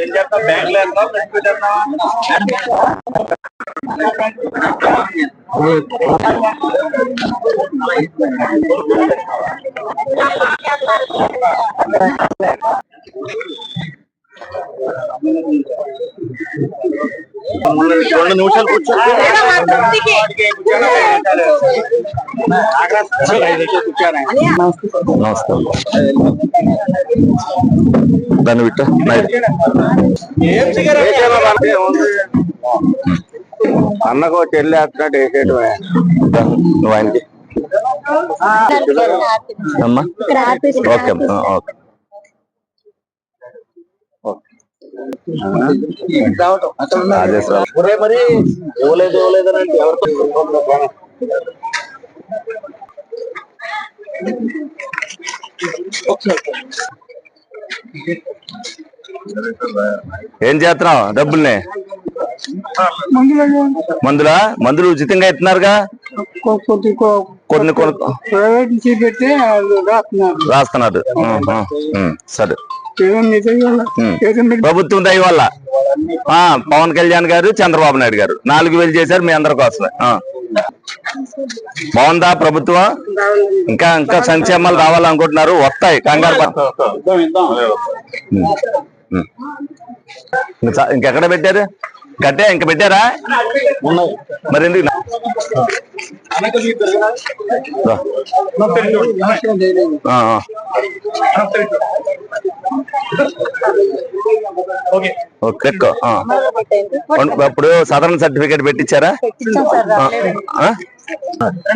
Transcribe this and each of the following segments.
ఏం చేస్తావు బ్యాంక్లో రెండు నిమిషాలు నమస్కారం దాన్ని విట్ట అన్నకు చెల్లి వేస్తున్నాడు వేసేయటమే నువ్వు ఆయనకి. అమ్మా. ఓకే అమ్మా, ఓకే అదే సార్ ఒరే మరి ఇవ్వలేదు ఇవ్వలేదు అని అంటే ఎవరితో ఏం చేస్తున్నావు డబ్బుల్ని మందులా మందులు ఉచితంగా ఇస్తున్నారుగా కొన్ని కొన్ని ప్రైవేట్ రాస్తున్నారు సరే ప్రభుత్వం దయ వల్ల. ఆ, పవన్ కళ్యాణ్ గారు చంద్రబాబు నాయుడు గారు. నాలుగు వేలు చేశారు మీ అందరి కోసమే. ఆ. బాగుందా ప్రభుత్వం? ఇంకా ఇంకా సంక్షేమాలు రావాలనుకుంటున్నారు? వస్తాయి కంగారు ఇంకెక్కడ పెట్టారు? కట్టే ఇంకా పెట్టారా? మరి ఎందుకు ఇప్పుడు సాధారణ సర్టిఫికేట్ పెట్టించారా?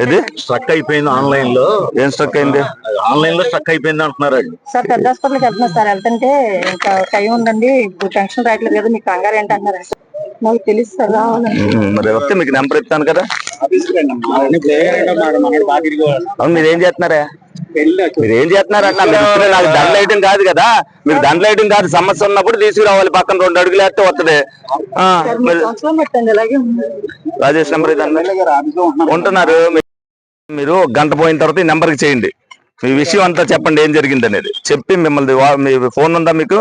ఇది స్ట్రక్ అయిపోయింది ఆన్లైన్లో ఏం స్ట్రక్ అయింది ఆన్లైన్లో స్ట్రక్ అయిపోయింది అంటున్నారు. సార్ పెద్ద హాస్పిటల్కి వెళ్తున్నా సార్ వెళ్తుంటే ఇంకా టైం ఉందండి ఇప్పుడు టెన్షన్ రావట్లేదు కదా మీకు కంగారు ఏంటి అంటున్నారు నాకు తెలుసు సార్ మరి వస్తే మీకు నెంబర్ ఇస్తాను కదా. అవును మీరు ఏం చేస్తున్నారా మీరు ఏం చేస్తున్నారు అన్న? మీరు నాకు దండలు వేయడం కాదు కదా. మీరు దండలు వేయడం కాదు. సమస్య ఉన్నప్పుడు తీసుకురావాలి. పక్కన రెండు అడుగులు వేస్తే వస్తుంది రాజేష్ నెంబర్ ఉంటున్నారు. మీరు గంట పోయిన తర్వాత ఈ నెంబర్కి చేయండి. మీ విషయం అంతా చెప్పండి ఏం జరిగింది అనేది చెప్పి మిమ్మల్ని మీ ఫోన్ ఉందా మీకు?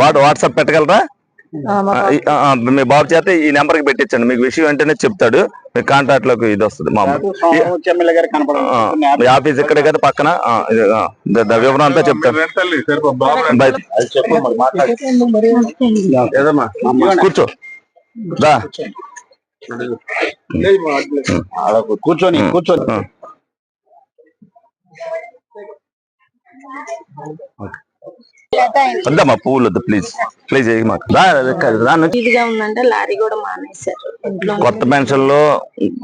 వాడు వాట్సాప్ పెట్టగలరా? మా బాబు చేత ఈ నెంబర్కి పెట్టించండి మీకు విషయం వెంటనే చెప్తాడు. మీ కాంటాక్ట్లోకి ఇది వస్తుంది మామూలు ఆఫీస్ ఇక్కడే కదా పక్కన? వివరం అంతా చెప్తాను. కూర్చో. రా కూర్చొని కూర్చొని. ఆ. వద్దమ్మా పువ్వులు వద్దు ప్లీజ్ ప్లీజ్. ఇదిగా ఉందంటే లారీ కూడా మానేశారు. కొత్త పెన్షన్లో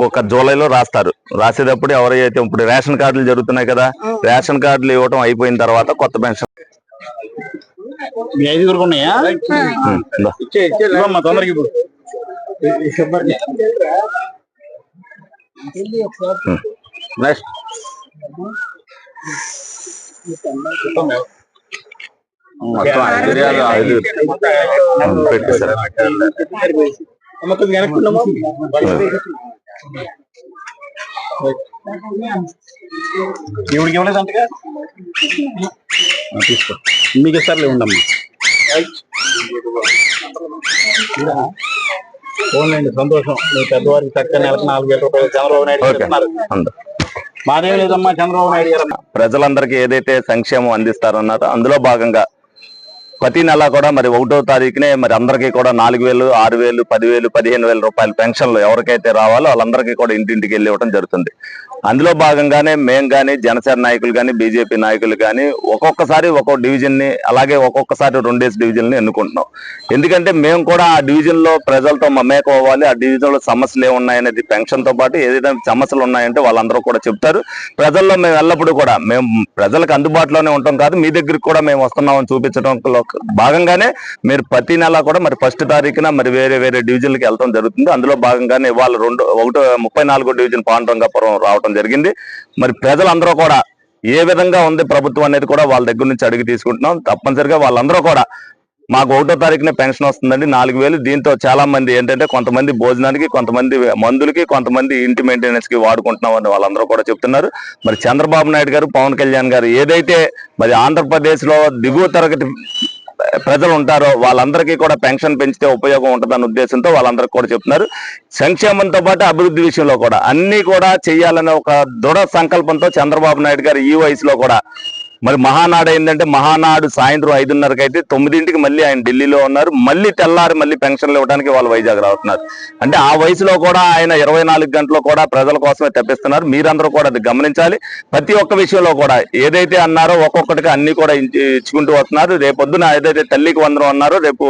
ఒక జూలైలో రాస్తారు. రాసేటప్పుడు ఎవరైతే ఇప్పుడు రేషన్ కార్డులు జరుగుతున్నాయి కదా రేషన్ కార్డులు ఇవ్వటం అయిపోయిన తర్వాత కొత్త పెన్షన్. ఐదుగురు ఉన్నాయా? ఇప్పుడు నెక్స్ట్. మొత్తం ఐదు ఐదు పెట్టేశారు. ఇవిడికి ఇవ్వలేదంటగా? తీసుకో. మీకు ఇస్తారులే ఉండమ్మా పోన్లేండి సంతోషం. మీ పెద్దవారికి చక్కగా నెలకు నాలుగు వేల రూపాయలు చంద్రబాబు నాయుడు. మాదేం లేదమ్మా చంద్రబాబు నాయుడు గారు? ప్రజలందరికీ ఏదైతే సంక్షేమం అందిస్తారన్నారో అందులో భాగంగా ప్రతి నెల కూడా మరి ఒకటో తారీఖునే మరి అందరికీ కూడా నాలుగు వేలు ఆరు వేలు పదివేలు పదిహేను వేల రూపాయల పెన్షన్లు ఎవరికైతే రావాలో వాళ్ళందరికీ కూడా ఇంటింటికి వెళ్ళి ఇవ్వడం జరుగుతుంది. అందులో భాగంగానే మేం కానీ జనసేన నాయకులు కానీ బీజేపీ నాయకులు కానీ ఒక్కొక్కసారి ఒక్కొక్క డివిజన్ని అలాగే ఒక్కొక్కసారి రెండేసి డివిజన్ని ఎన్నుకుంటున్నాం. ఎందుకంటే మేము కూడా ఆ డివిజన్లో ప్రజలతో మమేకం అవ్వాలి ఆ డివిజన్లో సమస్యలు ఏమున్నాయనేది పెన్షన్తో పాటు ఏదైనా సమస్యలు ఉన్నాయంటే వాళ్ళందరూ కూడా చెప్తారు. ప్రజల్లో మేము ఎల్లప్పుడూ కూడా మేము ప్రజలకు అందుబాటులోనే ఉంటాం కాదు మీ దగ్గరికి కూడా మేము వస్తున్నామని చూపించడంలో భాగంగానే మీరు ప్రతి నెల కూడా మరి ఫస్ట్ తారీఖున మరి వేరే వేరే డివిజన్లకి వెళ్ళడం జరుగుతుంది. అందులో భాగంగానే ఇవాళ రెండు ఒకటో ముప్పై నాలుగో డివిజన్ పాండురంగాపురం రావడం జరిగింది. మరి ప్రజలందరూ కూడా ఏ విధంగా ఉంది ప్రభుత్వం అనేది కూడా వాళ్ళ దగ్గర నుంచి అడిగి తీసుకుంటున్నాం. తప్పనిసరిగా వాళ్ళందరూ కూడా మాకు ఒకటో తారీఖున పెన్షన్ వస్తుందండి. నాలుగు వేలు. దీంతో చాలా మంది ఏంటంటే కొంతమంది భోజనానికి కొంతమంది మందులకి కొంతమంది ఇంటి మెయింటెనెన్స్కి వాడుకుంటున్నాం అని వాళ్ళందరూ కూడా చెప్తున్నారు. మరి చంద్రబాబు నాయుడు గారు పవన్ కళ్యాణ్ గారు ఏదైతే మరి ఆంధ్రప్రదేశ్లో దిగువ తరగతి ప్రజలు ఉంటారో వాళ్ళందరికీ కూడా పెన్షన్ పెంచితే ఉపయోగం ఉంటుందన్న ఉద్దేశంతో వాళ్ళందరికీ కూడా చెప్తున్నారు. సంక్షేమంతో పాటు అభివృద్ధి విషయంలో కూడా అన్ని కూడా చేయాలనే ఒక దృఢ సంకల్పంతో చంద్రబాబు నాయుడు గారు ఈ వయసులో కూడా మరి మహానాడు ఏంటంటే మహానాడు సాయంత్రం ఐదున్నరకి అయితే తొమ్మిదింటికి మళ్ళీ ఆయన ఢిల్లీలో ఉన్నారు. మళ్ళీ తెల్లారి మళ్ళీ పెన్షన్లు ఇవ్వడానికి వాళ్ళు వైజాగ్ రావుతున్నారు అంటే ఆ వయసులో కూడా ఆయన ఇరవై నాలుగు గంటలు కూడా ప్రజల కోసమే తెప్పిస్తున్నారు. మీరందరూ కూడా అది గమనించాలి. ప్రతి ఒక్క విషయంలో కూడా ఏదైతే అన్నారో ఒక్కొక్కటికి అన్ని కూడా ఇచ్చుకుంటూ వస్తున్నారు. రేపొద్దున ఏదైతే తల్లికి వందరం అన్నారో రేపు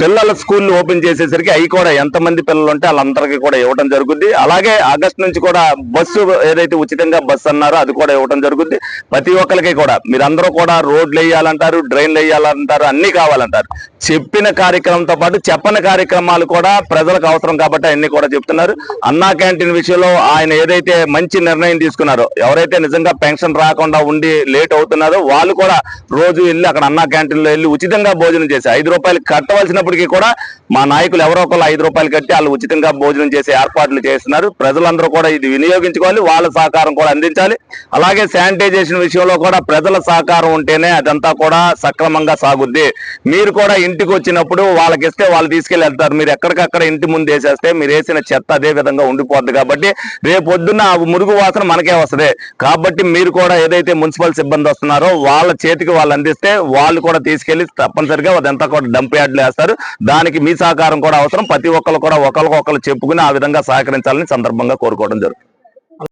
పిల్లల స్కూల్ ఓపెన్ చేసేసరికి అవి కూడా ఎంతమంది పిల్లలు ఉంటే వాళ్ళందరికీ కూడా ఇవ్వడం జరుగుద్ది. అలాగే ఆగస్ట్ నుంచి కూడా బస్సు ఏదైతే ఉచితంగా బస్సు అన్నారో అది కూడా ఇవ్వడం జరుగుద్ది. ప్రతి ఒక్కరికి కూడా. మీరందరూ కూడా రోడ్లు వేయాలంటారు డ్రైన్లు వేయాలంటారు అన్ని కావాలంటారు. చెప్పిన కార్యక్రమంతో పాటు చెప్పని కార్యక్రమాలు కూడా ప్రజలకు అవసరం కాబట్టి అన్ని కూడా చెప్తున్నారు. అన్నా క్యాంటీన్ విషయంలో ఆయన ఏదైతే మంచి నిర్ణయం తీసుకున్నారో ఎవరైతే నిజంగా పెన్షన్ రాకుండా ఉండి లేట్ అవుతున్నారో వాళ్ళు కూడా రోజు వెళ్ళి అక్కడ అన్నా క్యాంటీన్లో వెళ్ళి ఉచితంగా భోజనం చేసి ఐదు రూపాయలు కావాల్సినప్పటికీ కూడా మా నాయకులు ఎవరో ఒకళ్ళు ఐదు రూపాయలు కట్టి వాళ్ళు ఉచితంగా భోజనం చేసే ఏర్పాట్లు చేస్తున్నారు. ప్రజలందరూ కూడా ఇది వినియోగించుకోవాలి వాళ్ళ సహకారం కూడా అందించాలి. అలాగే శానిటైజేషన్ విషయంలో కూడా ప్రజల సహకారం ఉంటేనే అదంతా కూడా సక్రమంగా సాగుద్ది. మీరు కూడా ఇంటికి వచ్చినప్పుడు వాళ్ళకి ఇస్తే వాళ్ళు తీసుకెళ్ళి వెళ్తారు. మీరు ఎక్కడికక్కడ ఇంటి ముందు వేసేస్తే మీరు వేసిన చెత్త అదే విధంగా ఉండిపోద్ది కాబట్టి రేపొద్దున్న ఆ మురుగు వాసన మనకే వస్తది. కాబట్టి మీరు కూడా ఏదైతే మున్సిపల్ సిబ్బంది వస్తున్నారో వాళ్ళ చేతికి వాళ్ళు అందిస్తే వాళ్ళు కూడా తీసుకెళ్ళి తప్పనిసరిగా అదంతా కూడా డంప్ యార్డ్లు చేస్తారు. దానికి మీ సహకారం కూడా అవసరం. ప్రతి ఒక్కరు కూడా ఒకరికొకరు చెప్పుకుని ఆ విధంగా సహకరించాలని సందర్భంగా కోరుకోవడం జరుగుతుంది.